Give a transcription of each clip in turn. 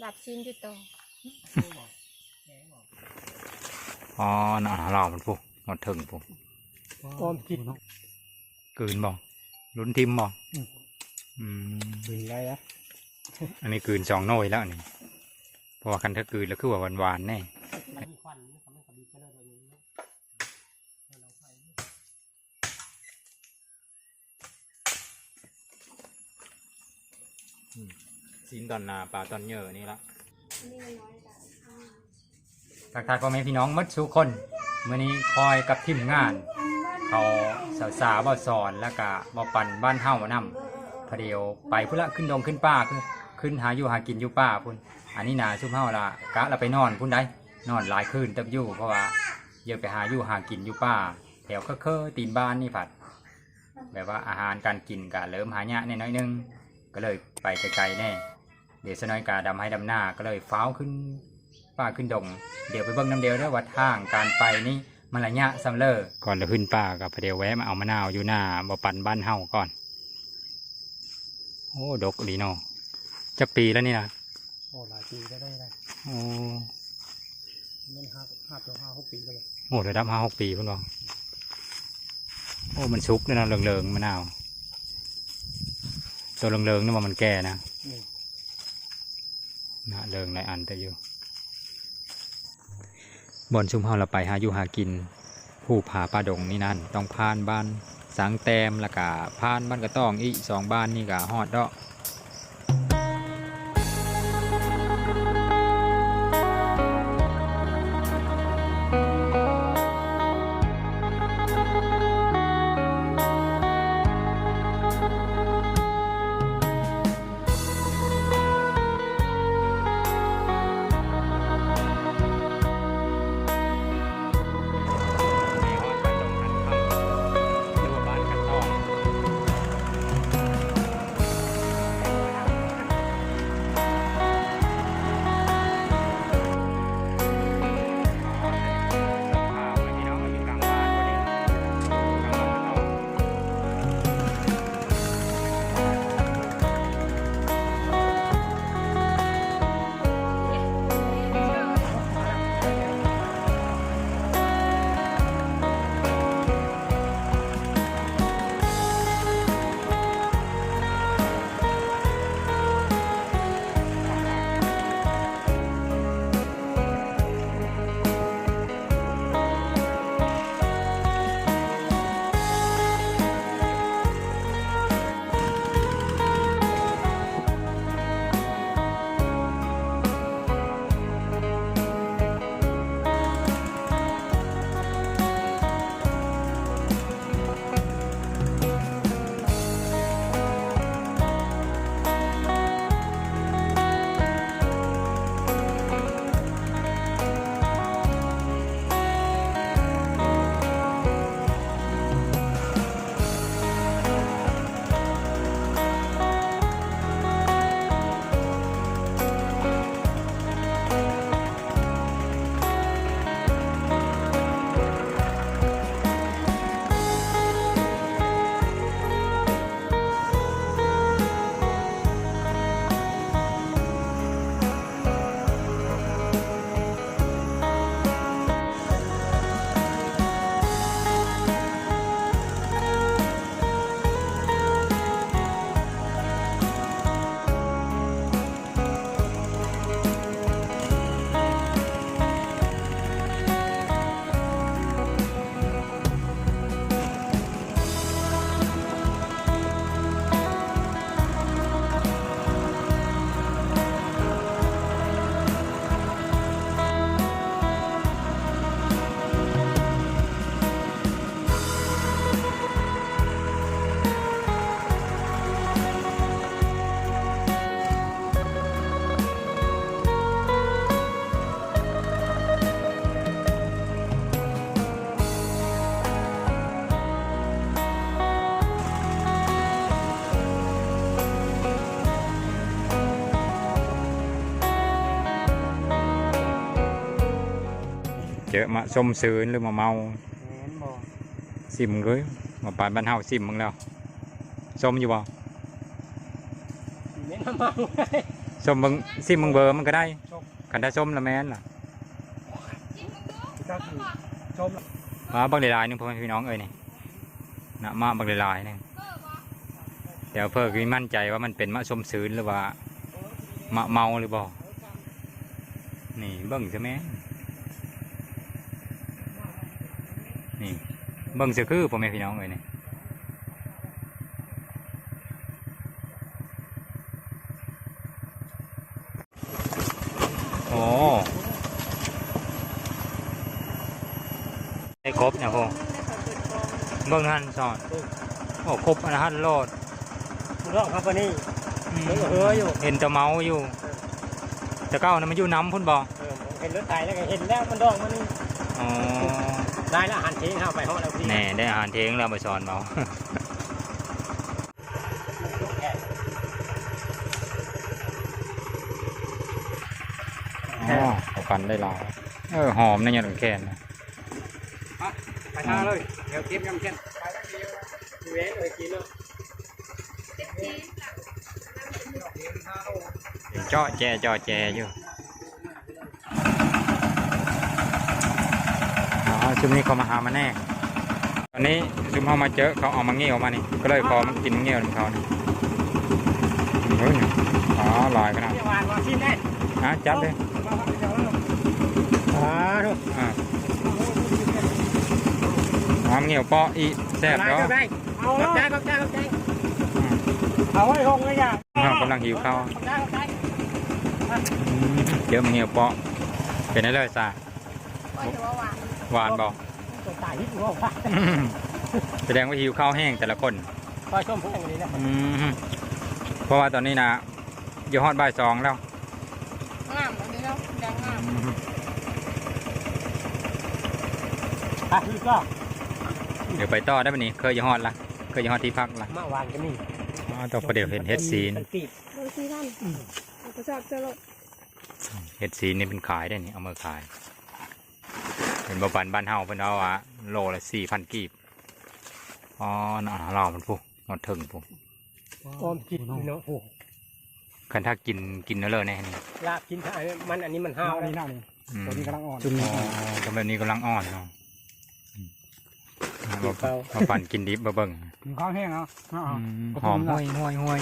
หลับชิ้นอยู่ต่ออ๋อน่ะเรามันปุ๊หมดถึงปุ๊อ้อมกินกลืนบ่ลุ้นทิมบ่อืมอืมถึงไรอะอันนี้กลืนสองหน่อยแล้วอันนี่เพราะว่าคันถ้ากลืนแล้วคือว่าหวานๆแน่ ซีนตอนนาปลาตอนเยอะนี่ละทักทายพ่อแม่พี่น้องมัดสุคนมื่อนี้คอยกับทีมงาน เขาสาวสาวบ่สอนแล้วก็บ่ปั่นบ้านเฮานำพเดียวไปพุ่นละขึ้นดงขึ้นป่าคือขึ้นหาอยู่หากินอยู่ป่าพุ่นอันนี้นาซุ่มเฮาละกะเราไปนอนพุ่นได้นอนหลายคืนเตับอยู่เพราะว่าเยอะไปหาอยู่หากินอยู่ป่าแถวเคอๆตีนบ้านนี่ผัด แบบว่าอาหารการกินกะเริ่มหายะแน่น้อยนึงก็เลยไปไกลๆแน่ เดี๋ยวสน้อยกาดำให้ดำหน้าก็เลยฟ้าวขึ้นป่าขึ้นดง เดี๋ยวไปเบิ่งน้ำเดียวเด้อว่าทางการไปนี่มันระยะสำเลอก่อนจะขึ้นป่ากับพอเดียวแวะมาเอามะนาวอยู่หน้าบ่ปันบ้านเฮาก่อน โอ้ดกดีเนาะจักปีแล้วนี่นะโอ้หลายปีก็ได้ได้โอ้มันห้าห้าตัวห้าหกปีแล้วโหระดับห้าหกปีพุ่นบอกโอ้มันชุกเลยนะเหลืองๆมะนาว ตัวเหลืองๆนี่ว่ามันแก่นะอืม นะเหลืองในอันแต่อยู่บนชุมเฮาเราไปหาอยู่หากิน ผู้ผาป่าดงนี่นั่นต้องผ่านบ้านสังแตมแล้วก็ผ่านบ้านกระต้องอีสองบ้านนี่ก็ฮอดเดาะ เจอมาส้มซื้นหรือมาเมาแม่นบ่ซิมเลยมาปานบ้านเฮาซิมมึงแล้วส้มอยู่บ่แม่นมเมาส้มเบิงซิมเบิงเบอร์มันก็ได้ชมคันได้ส้มละแม่นล่ะก็คือมาบักหลายๆนึงพ่อแม่พี่น้องเอ้ยนี่นะมาบักหลายๆนึงเดี๋ยวเพิ่นก็มีมั่นใจว่ามันเป็นมะส้มซืนหรือว่ามะเมาหรือบ่นี่เบิ่งซะแม่นี่ เบิ่งซะคือพ่อแม่พี่น้องเอ้ยนี่โอ้ได้ครบเนี่ยพ่อเบิ่งหันสอนโอ้ครบอันหันโลดรอบครับวันนี้เบิ่งก็เฮ้ออยู่เห็นแตะเมาอยู่แต่เก้านะมันอยู่น้ำพุ่นบ่เออเห็นรถไถแล้วก็เห็นแล้วมันดองมันนี่อ๋อ ได้แล้วหันทิ้งเข้าไปห้องแล้วพี่แน่ได้อาหารเทงแล้วไปสอนเมาอ๋อเอากันได้หลายเออหอมนะเนี่ยแค่นนะไปทางเลย เดี๋ยวเก็บยังเช่นไปแล้วมีเว้นเลยกินเลยเจาะแจเจาะแจอยู่อ๋อ ชุมนี้เขามาหามาแน่ ตอนนี้ชุมเขามาเจอเขาเอามาเงี้ยวมานี่ ก็เลยพอมันกินเงี้ยวของเขานี่เฮ้ยอ๋อลอยขนาดเมื่อวานมาชิมได้อะจับเลยอ่าถูกอ่าน้ำเงี้ยวเปาะอีแซ่บเนาะได้เอาขอบใจขอบใจขอบใจเอาไว้ห้องเลยอะเรากำลังหิวข้าวขอบใจขอบใจอืมเจอมันเงี้ยวเปาะเป็นอะไรเลยซ่าว่าจะว่า หวานหวานบอกตัวตายที่หัวว่าแสดงว่าหิวข้าวแห้งแต่ละคนก็ชมพวกนี้นะอืมเพราะว่าตอนนี้นะอยู่ฮอดบ่ายสองแล้วงามอันนี้เนาะแดงงามอืมอะคือก็เดี๋ยวไปต่อได้ปะนี่เคยอยู่ฮอดละเคยอยู่ฮอดที่พักละเมื่อวานก็มีอ๋อต่อประเดี๋ยวเห็นเฮ็ดซีนมันติดดูสิท่านเอากระสอบเจอรถเฮ็ดซีนนี่เป็นขายได้นี่เอามาขาย เป็นบปันบ้านเฮาเพิ่นเอาอะโลละสี่พันกีบอ๋อน่ะเรามันผู้หมดถึงผู้ออมกินเนาะโอ้คันถ้ากินกินแล้วเลยแน่นี่ลาบกินท่ามันอันนี้มันห้าวนี่น่านี่อืมตัวนี้กำลังอ่อนอ๋อก็แบบนี้กำลังอ่อนเนาะอืมมามาปั่นกินดิบมาเบิ่งกินข้าวแห้งเนาะอืมหอมห้วยห้วยห้วย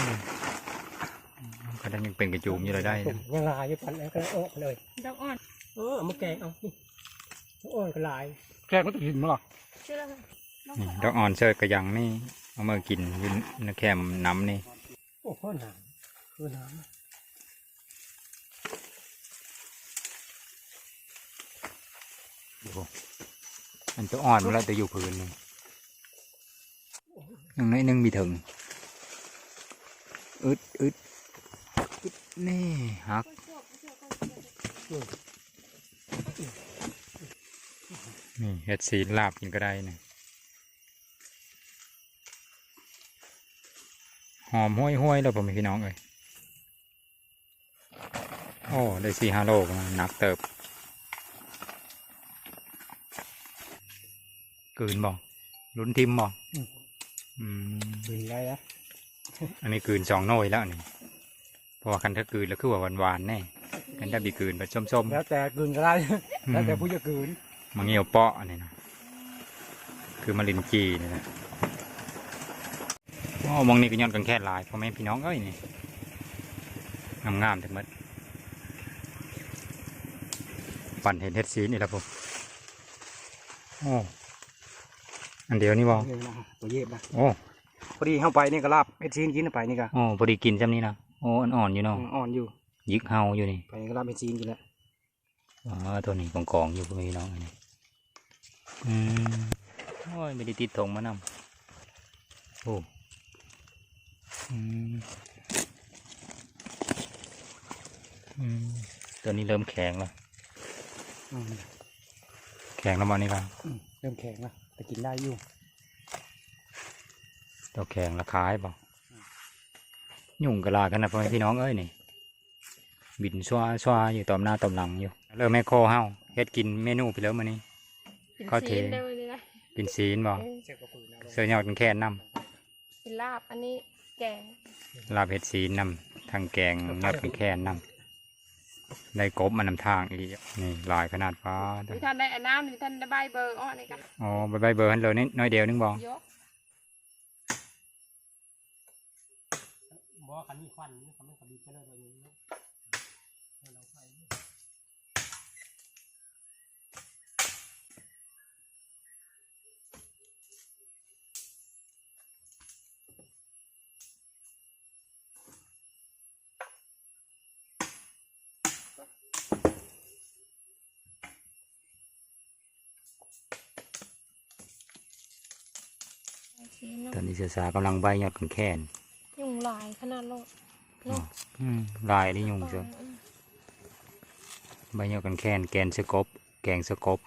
ก็ได้ยังเป็นกระจูมอยู่เลยได้นะยังลายอยู่ปันแล้วก็โอ้เลย ดอกอ่อน เออเอามาแกงเอานี่ โอ้ยก็ลายแกงก็ต้องกินมั้งหรอเชื่อแล้วค่ะนี่ดอกอ่อนเชิดกระยังนี่เอามากินอยืนในแคมน้ำนี่โอ้โหหนามคือหนามอันตัวอ่อนมันแล้วแต่อยู่พื้นนี่หนึ่งน้อยหนึ่งมีถึงอึดอึดอึดนี่ฮัก นี่เห็ดสีลาบกินก็ได้นะหอมห้วยห้วยๆแล้วผมพี่น้องเอ้ยโอ้ ได้สี่ห้าโลก็หนักเติบกืนบอกลุ้นทิมบอกอืมบินได้แล้วอันนี้กืนสองหน่วยแล้วนี่เพราะว่าคันถ้ากืนแล้วคือว่าหวานๆแน่คันถ้าบีกืนแบบส้มแล้วแต่กลืนก็ได้ๆแล้วแต่ผู้จะกลืน มังเงียวเปาะอันนี้นะคือมาลินจีนี่นะโอ้มองนี่ก็ย้อนกันแค่ลายพ่อแม่พี่น้องเอ้ยนี่งามๆทั้งหมดปั่นเห็นเฮ็ดสีนี่แหละผมโอ้อันเดียวนี่บอตัวเย็บนะโอ้พอดีเข้าไปนี่ก็ลาบเอ็ดซีนกินไปนี่ก็โอ้พอดีกินจำนี้นะโอ้อ่อนๆอยู่เนาะอ่อนอยู่ยิกเฮาอยู่นี่ไปนี่ก็ลาบเอ็ดซีนกินแล้วอ๋อตัวนี้กองกองๆอยู่พี่น้องอันนี้ อืมโอ้ยไม่ได้ติดธงมานำโอ้อืมอืมตัวนี้เริ่มแข็งแล้วแข็งแล้วมานี่ครับเริ่มแข็งแล้วแต่กินได้อยู่ตัวแข็งและขายเปล่ายุ่งกะลากันนะพ่อแม่พี่น้องเอ้ยนี่ บินชัวชัวอยู่ตอมหน้าตอมหลังอยู่ เริ่มแม่โคเฮาเฮ็ดกินเมนูไปแล้วมื้อนี้ กินข้าวเทซีนได้เลยนะกินศีลบ่เออเจ็บกระปืนแล้วเสื้อยอดกันแค่นำกินลาบอันนี้แกแกงลาบเห็ดสีนำทางแกงยอดเป็นแค่นำได้กบมานำทางอีกนี่ลายขนาดฟ้ามีท่านได้อันน้ำมีท่านได้ใบเบอร์อ้อนี่กันอ๋อใบใบเบอร์ฮันเลยนิดน้อยเดียวนึงบองยกบ่คันนี้ควันนี่คันนี้คันนี้ก็เลยตัวนี้เราไป สีเนาะ ตอนนี้เสือสากำลังใบยอดกันแค่นยุงลายขนาดโลดเนาะอืมลายนี่ยุงเสือใบยอดกันแค่นแกนสกบ แกงสกบ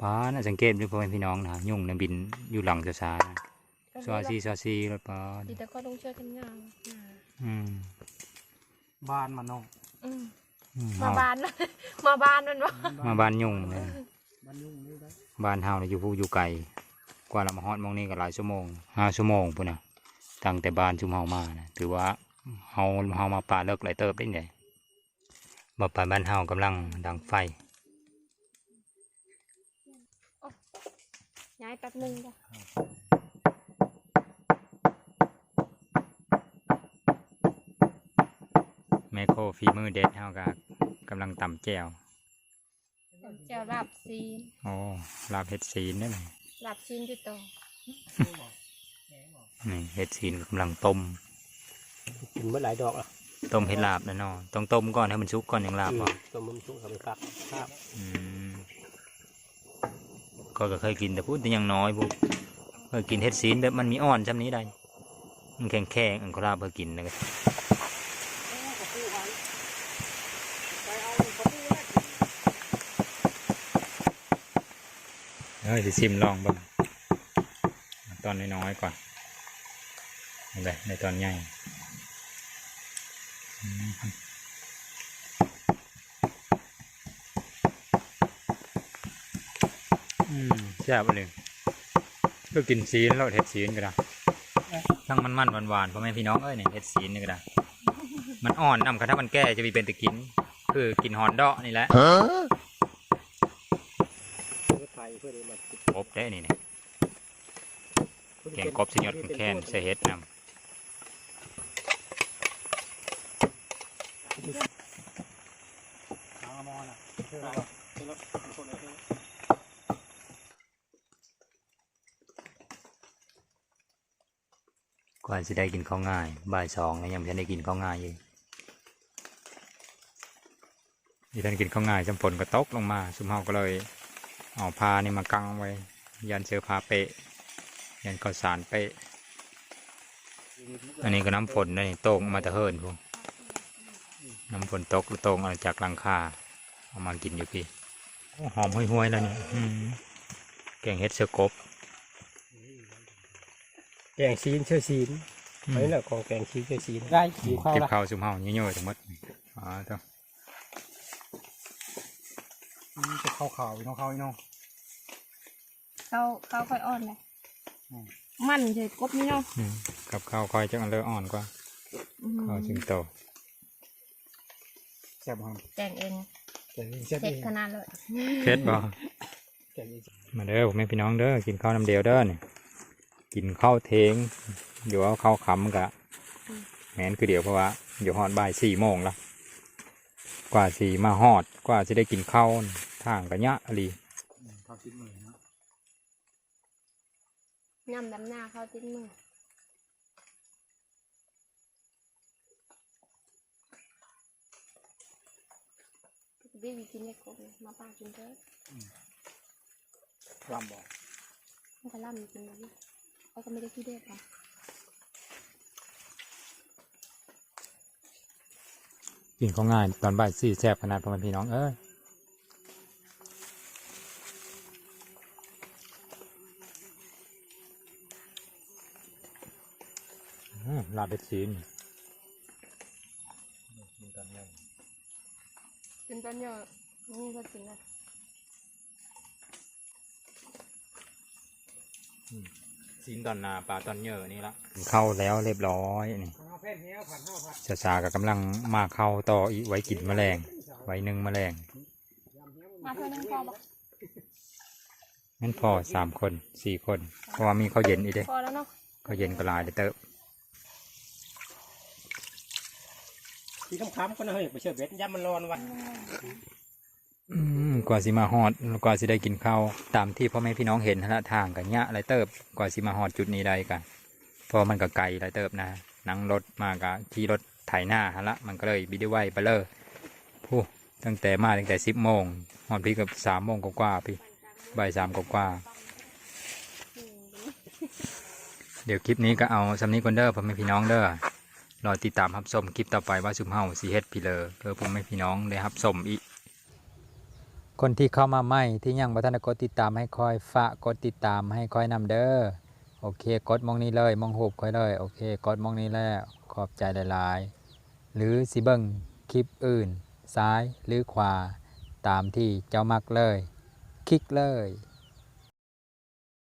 ป้าน่าสังเกตด้วยพ่อแม่พี่น้องนะยุงนะบินอยู่หลังเสือสานะซอซีซอซีรถป้าดีแต่ก็ต้องช่วยกันงานอืมบ้านมันน้องอืมอืมมาเฮาบ้านนะมาบ้านมันวะมาบ้านยุงเลยบ้านยุ่งนี่ได้บ้านเฮาเนี่ยอยู่ผู้อยู่ไกล กว่าเรามาฮอดหมองนี้ก็หลายชั่วโมงห้าชั่วโมงพุ่นนะตั้งแต่บ้านชุมเฮามานะถือว่าเฮาเฮามาป่าเลิกหลายเติบได้ไงบ่ป่าบ้านเฮากำลังดังไฟย้ายแป๊บนึงจ้ะแมโครฝีมือเด็ดเฮาก็กำลังตำแจวเจ้าลาบซีนโอ้ลาบเห็ดซีนได้ไหม ลาบซีนจุดโตนี่เห็ดซีนกำลังต้มกินเมื่อหลายดอกอะต้มเห็ดลาบนะเนาะต้องต้มก่อนให้มันสุกก่อนอย่างลาบบ่ตัวมันชุ่มกับไปฟักครับอืมก็ก็เคยกินแต่พูดแต่อยังน้อยพวกเคยกินเห็ดซีนแบบมันมีอ่อนจำนี้ได้มันแข็งแข็งๆอันก็ลาบเพื่อกินนะก็ เฮ้ยสิซิมลองบ้างตอนน้อยๆก่อนนี่เลยในตอนใหญ่อืมแซ่บเลยก็กินซีนแล้วเห็ดซีนก็ได้ทั้งมันมันหวานหวานพ่อแม่พี่น้องเอ้ยเนี่ยเห็ดซีนนี่ก็ได้มันอ่อนนำค่ะถ้ามันแก่จะมีเป็นตะกิน คือกินหอนดาะนี่แหละ เพื่อไทยเพื่อได้มา กบได้นี่เนี่ยแกงกบสยดแคนใส่เห็ดนำน้นะเพื่อเราเพื่อเราคนละเพื่อกว่าจะได้กินข้าวง่าย บ่ายสองยังไม่ทันได้กินข้าวง่ายยู่ที่ท่านกินข้าวง่ายจำฝนก็ตกลงมา สุมเฮาก็เลย เอาผ้านี่มากังไว้ ยันเสื้อผ้าเปะ ยันข้าวสารเปะ อันนี้ก็น้ำฝนนะนี่โตกมาแตะเฮิรนพวกน้ำฝนตกโตกเอาจากหลังคาเอามากินอยู่พี่โอ้หอมห้วยๆแล้วนี่อื้อหือแกงเห็ดเสือกบแกงซีนเชื่อซีนนี่แหละของแกงซีนเชื่อซีนได้หิวข้าวเก็บละข้าวซุมเฮาเยอะๆทั้งหมดอ๋อต้องจะข้าวขาวน้องข้าวน้อง เขาเขาค่อยอ่อนเลยมันเฉยกบนี่เนาะอืมกับข้าวคอยจังอันเลอะอ่อนกว่าอืมข้าวจึงโตแซ่บครับแต่งเองแกงแซ่บเสร็จขนาดเลยเผ็ดบ่แกงมาเด้อผมแม่พี่น้องเด้อกินข้าวน้ำเดียวเด้อนี่กินข้าวเทงอยู่เอาข้าวขำกะแม้นคือเดี๋ยวเพราะว่าอยู่ฮอดบ่ายสี่โมงละกว่าสี่มาฮอดกว่าจะได้กินข้าวทางกะยะอะไรข้าวซีนมือนะ น้ำดำหน้าเขาติ้งมือดีวีกินได้ครบเลยมาป้ากินเถอะลำบอกมันก็ล่ำกินเลยเขาก็ไม่ได้ขี้เด็ดหรอกกินข้าวง่ายตอนบ่ายสี่แซ่บขนาดพ่อแม่พี่น้องเอ้ย ลาบเบ็ดซีนกินตอนเยอะนี่ก็กินนะกซีนตอนนาปลาตอนเยอะนี่ละเข้าแล้วเรียบร้อยนี่เอาแผ่นเหี้ยวผัดห้าผัดชาชากับกำลังมาเข้าต่ออีกไว้กินแมลง ไว้หนึ่งแมลงมาเพื่อนงพอบอกนั่นพอสามคนสี่คน เพราะว่ามีข้าวเย็นอีกเด้พอแล้วเนาะข้าวเย็นก็หลายเด้อเติบ ที่คำๆก็นะเฮ้ยไปเชื่อเบ็ดย่ำมันร้อนวะอืมกว่าสิมาฮอดกว่าสิได้กินข้าวตามที่พ่อแม่พี่น้องเห็นนะทางกันเนี้ยไรเติบกว่าสิมาฮอดจุดนี้ได้กันเพราะมันก็ไกลหลายเติบนะนั่งรถมากะขี่รถไถหน้าหั่นละมันก็เลยบิไดไวไปเลยผู้ตั้งแต่มาตั้งแต่สิบโมงฮอดพี่กับสามโมงกว่าพี่บ่ายสามกว่าเดี๋ยวคลิปนี้ก็เอาสำนีก่อนเด้อพ่อแม่พี่น้องเด้อ รอติดตามรับชมคลิปต่อไปว่าซุมเฮาสีเฮ็ดพี่เลอเพื่อพ่อแม่พี่น้องได้รับชมอีก คนที่เข้ามาใหม่ที่ยังบ่ทันได้กดติดตามให้คอยฝากกดติดตามให้คอยนำเด้อโอเคกดมองนี้เลยมองหูบคอยเลยโอเคกดมองนี้แล้วขอบใจหลายๆ หรือสิเบิ่งคลิปอื่น ซ้ายหรือขวา ตามที่เจ้ามักเลย คลิกเลย